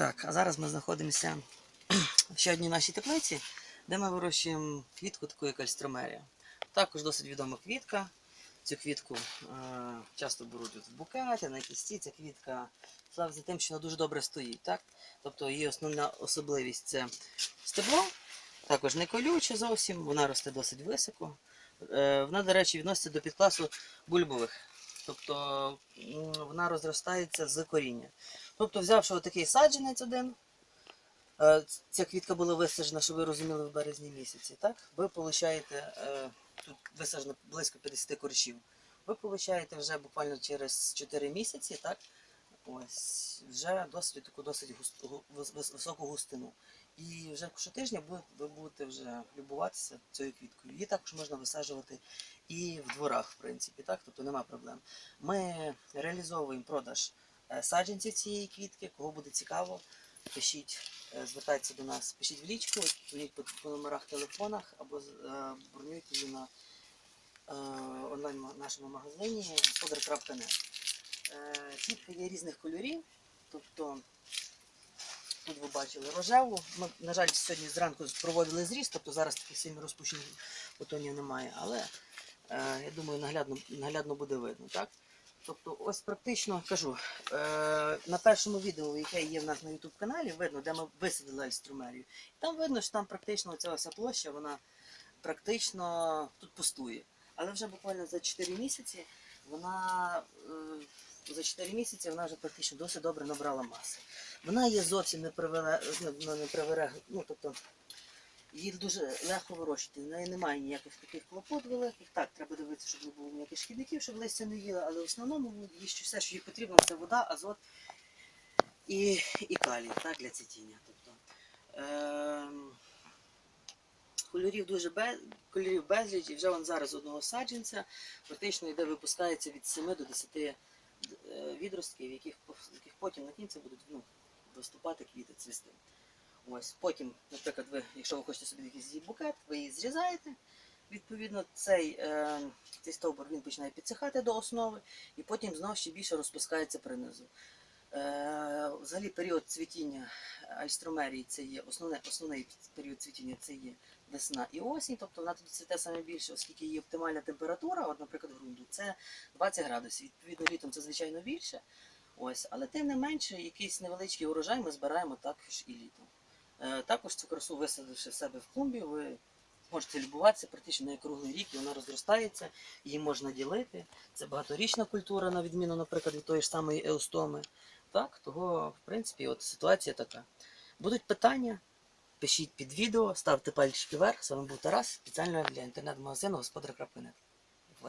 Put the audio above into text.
Так, а зараз ми знаходимося в ще одній нашій теплиці, де ми вирощуємо квітку, таку як альстромерія. Також досить відома квітка. Цю квітку е, часто беруть от в букеті, на кісті. Ця квітка славиться тим, що вона дуже добре стоїть. Так? Тобто її основна особливість це стебло, також не колюче зовсім, вона росте досить високо. Е, вона, до речі, відноситься до підкласу бульбових. Тобто вона розростається з коріння. Тобто, взявши отакий саджанець один, е, ця квітка була висаджена, щоб ви розуміли, в березні місяці, так? Ви получаєте, е, тут висаджено близько 50 корчів. Ви получаєте вже буквально через 4 місяці, так? Ось, вже досить таку досить густ- гу- вис- вис- високу густину. І вже щотижня ви, будете вже любуватися цією квіткою. Її також можна висаджувати і в дворах, в принципі, так? Тобто нема проблем. Ми реалізовуємо продаж е, саджанців цієї квітки. Кого буде цікаво, пишіть, е, звертайтеся до нас, пишіть в лічку, по, по номерах телефонах або е, бронюйте її на онлайн нашому магазині господар.нет. Е, Квітка є різних кольорів, тобто тут ви бачили рожеву. Ми, на жаль, сьогодні зранку проводили зріз, тобто зараз таких сильно розпущених бутонів немає, але е, я думаю, наглядно, наглядно буде видно. Так? Тобто, ось практично кажу, е, на першому відео, яке є в нас на YouTube каналі, видно, де ми висадили альструмерію. Там видно, що там практично ця вся площа, вона практично тут пустує. Але вже буквально за 4 місяці вона е, за 4 місяці вона вже практично досить добре набрала маси. Вона є зовсім не привеле, ну, не привере, ну тобто її дуже легко вирощувати. В неї немає ніяких таких клопот великих. Так, треба дивитися, щоб не було ніяких шкідників, щоб листя не їла, але в основному їй все, що їй потрібно, це вода, азот і, і калій так, для цвітіння. Тобто, ем, кольорів дуже без, кольорів безліч, і вже вон зараз одного саджанця практично йде випускається від 7 до 10 е, відростків, яких, яких потім на кінці будуть ну, виступати квіти цвісти. Ось потім, наприклад, ви, якщо ви хочете собі якийсь букет, ви її зрізаєте. Відповідно, цей, е, цей стовбур він починає підсихати до основи, і потім знову ще більше розпускається принизу. Е, взагалі період цвітіння альстромерії це є основне, основний період цвітіння це є весна і осінь, тобто вона тоді цвіте саме більше, оскільки її оптимальна температура, от, наприклад, ґрунту, це 20 градусів. Відповідно, літом це звичайно більше. Ось, але тим не менше, якийсь невеличкий урожай ми збираємо також і літом. Е, також цю красу висадивши в себе в клумбі, ви можете любуватися практично на круглий рік, і вона розростається, її можна ділити. Це багаторічна культура, на відміну, наприклад, від тої ж самої еустоми. Так, того, в принципі, от ситуація така. Будуть питання, пишіть під відео, ставте пальчики вверх. З вами був Тарас, спеціально для інтернет-магазину господар.нет.